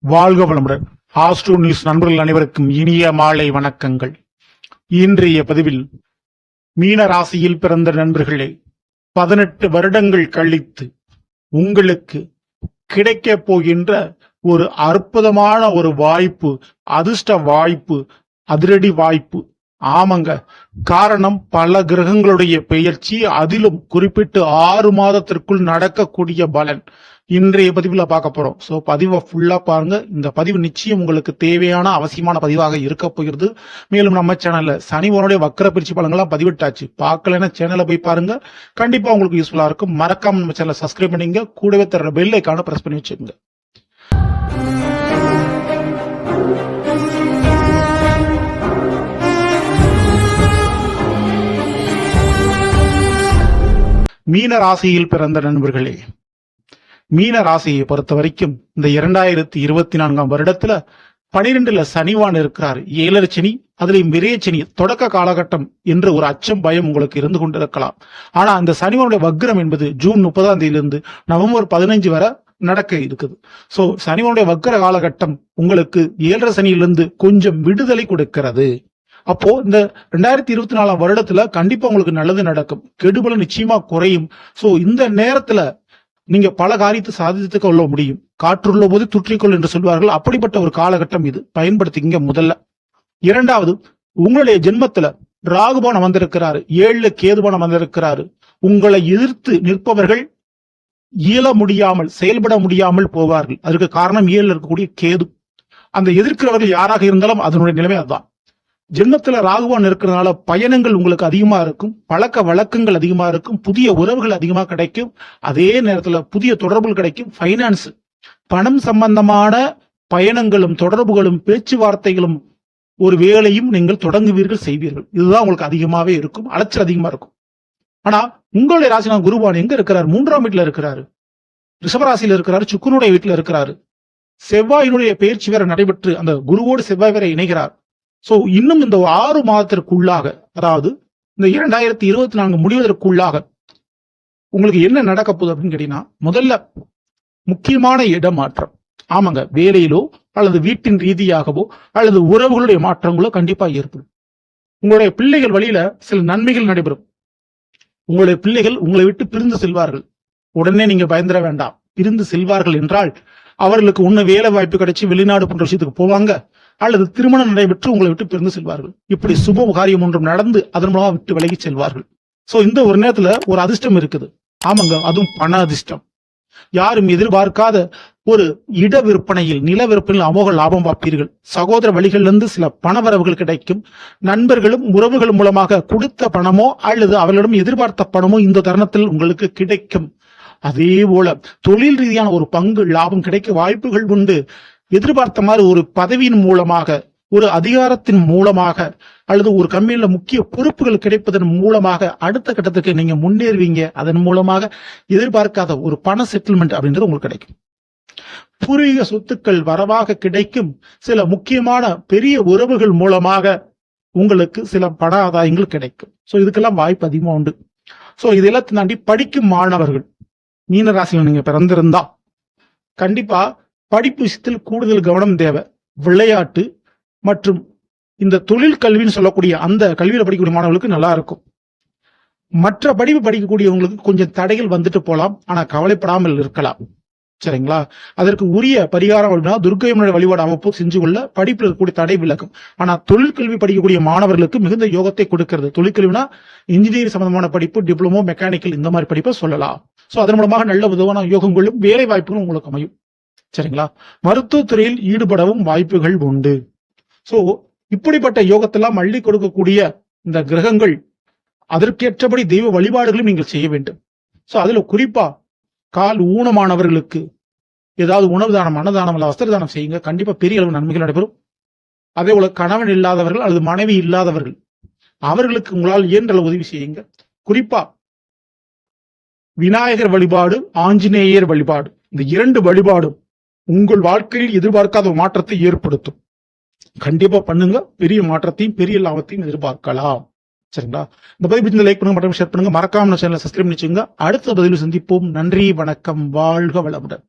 வாழ்க வளமுடன். Astro news நண்பர்கள் அனைவருக்கும் இனிய மாலை வணக்கங்கள். இன்றைய பதிவில் மீன ராசியில் பிறந்த நண்பர்களே பதினெட்டு வருடங்கள் கழித்து உங்களுக்கு கிடைக்கப் போகின்ற ஒரு அற்புதமான ஒரு வாய்ப்பு அதிர்ஷ்ட வாய்ப்பு அதிரடி வாய்ப்பு ஆமாங்க. காரணம் பல கிரகங்களுடைய பெயர்ச்சி அதிலும் குறிப்பிட்டு ஆறு மாதத்திற்குள் நடக்கக்கூடிய பலன். இன்றைய பதிவுல பார்க்க போறோம். சோ பதிவை ஃபுல்லா பாருங்க. இந்த பதிவு நிச்சயம் உங்களுக்கு தேவையான அவசியமான பதிவாக இருக்க போகிறது. மேலும் நம்ம சேனல்ல சனிவனுடைய வக்கர பிரிச்சு பலங்கள்லாம் பதிவிட்டாச்சு. பார்க்கலன்னா சேனலை போய் பாருங்க. கண்டிப்பா உங்களுக்கு யூஸ்ஃபுல்லா இருக்கும். மறக்காம நம்ம சேனலை சப்ஸ்கிரைப் பண்ணிங்க கூடவே தர பெல் ஐக்கான பிரஸ் பண்ணி வச்சுக்கோங்க. மீன ராசியில் பிறந்த நண்பர்களே மீன ராசியை பொறுத்த வரைக்கும் இந்த இரண்டாயிரத்தி இருபத்தி நான்காம் வருடத்துல பனிரெண்டுல சனிவான் இருக்கிறார். ஏழரை சனி அதுலயும் விரைய சனி தொடக்க காலகட்டம் என்று ஒரு அச்சம் பயம் உங்களுக்கு இருந்து கொண்டிருக்கலாம். ஆனா அந்த சனிவனுடைய வக்ரம் என்பது ஜூன் முப்பதாம் தேதியிலிருந்து நவம்பர் பதினஞ்சு வரை நடக்க இருக்குது. சோ சனிவனுடைய வக்கர காலகட்டம் உங்களுக்கு ஏழரை சனியிலிருந்து கொஞ்சம் விடுதலை கொடுக்கிறது. அப்போ இந்த ரெண்டாயிரத்தி இருபத்தி நாலாம் வருடத்துல கண்டிப்பா உங்களுக்கு நல்லது நடக்கும். கெடுபலம் நிச்சயமா குறையும். சோ இந்த நேரத்துல நீங்க பல காரியத்தை சாதித்து கொள்ள முடியும். காற்றுள்ள போது துற்றிக்கொள் என்று சொல்வார்கள். அப்படிப்பட்ட ஒரு காலகட்டம் இது. பயன்படுத்திக்கிங்க முதல்ல. இரண்டாவது உங்களுடைய ஜென்மத்துல ராகுபானம் வந்திருக்கிறாரு ஏழுல கேதுபானம் வந்திருக்கிறாரு உங்களை எதிர்த்து நிற்பவர்கள் இயல முடியாமல் செயல்பட முடியாமல் போவார்கள். அதற்கு காரணம் ஏழுல இருக்கக்கூடிய கேது. அந்த எதிர்க்கிறவர்கள் யாராக இருந்தாலும் அதனுடைய நிலைமை அதுதான். ஜென்மத்துல ராகுவான் இருக்கிறதுனால பயணங்கள் உங்களுக்கு அதிகமா இருக்கும் பழக்க வழக்கங்கள் அதிகமா இருக்கும் புதிய உறவுகள் அதிகமா கிடைக்கும். அதே நேரத்துல புதிய தொடர்புகள் கிடைக்கும். ஃபைனான்ஸ் பணம் சம்பந்தமான பயணங்களும் தொடர்புகளும் பேச்சுவார்த்தைகளும் ஒரு வேலையும் நீங்கள் தொடங்குவீர்கள் செய்வீர்கள். இதுதான் உங்களுக்கு அதிகமாவே இருக்கும். அலைச்சல் அதிகமா இருக்கும். ஆனா உங்களுடைய ராசினா குருவான் எங்க இருக்கிறார்? மூன்றாம் வீட்டுல இருக்கிறாரு. ரிஷபராசியில இருக்கிறாரு சுக்குனுடைய வீட்டுல இருக்கிறாரு. செவ்வாயினுடைய பயிற்சி வேற நடைபெற்று அந்த குருவோடு செவ்வாய் வேற இணைகிறார். சோ இன்னும் இந்த ஆறு மாதத்திற்குள்ளாக அதாவது இந்த இரண்டாயிரத்தி இருபத்தி நான்கு முடிவதற்குள்ளாக உங்களுக்கு என்ன நடக்க போகுது அப்படின்னு கேட்டீங்கன்னா முதல்ல முக்கியமான இடமாற்றம். ஆமாங்க வேலையிலோ அல்லது வீட்டின் ரீதியாகவோ அல்லது உறவுகளுடைய மாற்றங்களோ கண்டிப்பா ஏற்படும். உங்களுடைய பிள்ளைகள் வழியில சில நன்மைகள் நடைபெறும். உங்களுடைய பிள்ளைகள் உங்களை விட்டு பிரிந்து செல்வார்கள். உடனே நீங்க பயந்துட வேண்டாம். பிரிந்து செல்வார்கள் என்றால் அவர்களுக்கு உன்ன வேலை வாய்ப்பு கிடைச்சி வெளிநாடு போன்ற விஷயத்துக்கு போவாங்க. அல்லது திருமணம் நடைபெற்று உங்களை விட்டு பிரிந்து செல்வார்கள். இப்படி சுப காரியம் ஒன்றும் நடந்து அதன் மூலமா விட்டு விலகி செல்வார்கள். சோ இந்த ஒரு நேரத்துல ஒரு அதிர்ஷ்டம் இருக்குது. ஆமாங்க அதுவும் பண அதிர்ஷ்டம். யாரும் எதிர்பார்க்காத ஒரு இட விற்பனையில் நில விற்பனையில் அமோக லாபம் பார்ப்பீர்கள். சகோதர வழிகளிலிருந்து சில பணவரவுகள் கிடைக்கும். நண்பர்களும் உறவுகள் மூலமாக கொடுத்த பணமோ அல்லது அவர்களிடம் எதிர்பார்த்த பணமோ இந்த தருணத்தில் உங்களுக்கு கிடைக்கும். அதே போல தொழில் ரீதியான ஒரு பங்கு லாபம் கிடைக்க வாய்ப்புகள் உண்டு. எதிர்பார்த்த மாதிரி ஒரு பதவியின் மூலமாக ஒரு அதிகாரத்தின் மூலமாக அல்லது ஒரு கம்பெனியில முக்கிய பொறுப்புகள் கிடைப்பதன் மூலமாக அடுத்த கட்டத்துக்கு நீங்க முன்னேறுவீங்க. அதன் மூலமாக எதிர்பார்க்காத ஒரு பண செட்டில்மெண்ட் அப்படின்றது உங்களுக்கு கிடைக்கும். பூர்வீக சொத்துக்கள் வரவாக கிடைக்கும். சில முக்கியமான பெரிய உறவுகள் மூலமாக உங்களுக்கு சில பண ஆதாயங்கள் கிடைக்கும். சோ இதுக்கெல்லாம் வாய்ப்பு அதிகமாக உண்டு. சோ இதெல்லாம் தாண்டி படிக்கும் மாணவர்கள் மீன ராசியில் நீங்க பிறந்திருந்தா கண்டிப்பா படிப்பு விஷயத்தில் கூடுதல் கவனம் தேவை. விளையாட்டு மற்றும் இந்த தொழில் கல்வின்னு சொல்லக்கூடிய அந்த கல்வியில் படிக்கக்கூடிய மாணவர்களுக்கு நல்லா இருக்கும். மற்ற படிப்பு படிக்கக்கூடியவங்களுக்கு கொஞ்சம் தடைகள் வந்துட்டு போகலாம். ஆனால் கவலைப்படாமல் இருக்கலாம். சரிங்களா? அதற்கு உரிய பரிகாரம் அப்படின்னா துர்க்கையம்மனுடைய வழிபாடு அமைப்பு செஞ்சு கொள்ள படிப்பில் இருக்கக்கூடிய தடை விலகும் ஆனா தொழிற்கல்வி படிக்கக்கூடிய மாணவர்களுக்கு மிகுந்த யோகத்தை கொடுக்கிறது. தொழிற்கல்வினா இன்ஜினியரிங் சம்பந்தமான படிப்பு டிப்ளமோ மெக்கானிக்கல் இந்த மாதிரி படிப்பை சொல்லலாம். சோ அதன் மூலமாக நல்ல விதமான யோகங்களும் வேலை வாய்ப்புகளும் உங்களுக்கு அமையும். சரிங்களா? மருத்துவத்துறையில் ஈடுபடவும் வாய்ப்புகள் உண்டு. சோ இப்படிப்பட்ட யோகத்தெல்லாம் அள்ளி கொடுக்கக்கூடிய இந்த கிரகங்கள் அதற்கேற்றபடி தெய்வ வழிபாடுகளும் நீங்கள் செய்ய வேண்டும். சோ அதுல குறிப்பா கால் ஊனமானவர்களுக்கு ஏதாவது உணவு தானம் அன்னதானம் அல்ல வஸ்திர தானம் செய்யுங்க. கண்டிப்பா பெரிய அளவு நன்மைகள் நடைபெறும். அதே போல கணவன் இல்லாதவர்கள் அல்லது மனைவி இல்லாதவர்கள் அவர்களுக்கு உங்களால் இயன்ற உதவி செய்யுங்க. குறிப்பா விநாயகர் வழிபாடு ஆஞ்சநேயர் வழிபாடு இந்த இரண்டு வழிபாடும் உங்கள் வாழ்க்கையில் எதிர்பார்க்காத ஒரு மாற்றத்தை ஏற்படுத்தும். கண்டிப்பா பண்ணுங்க. பெரிய மாற்றத்தையும் பெரிய லாபத்தையும் எதிர்பார்க்கலாம். சரிங்களா? இந்த பதிவு பிடிச்ச லைக் பண்ணுங்க மற்றும் ஷேர் பண்ணுங்க. மறக்காம சேனலை சப்ஸ்கிரைப் பண்ணிச்சுங்க அடுத்த பதிவில் சந்திப்போம். நன்றி வணக்கம் வாழ்க வளமுடன்.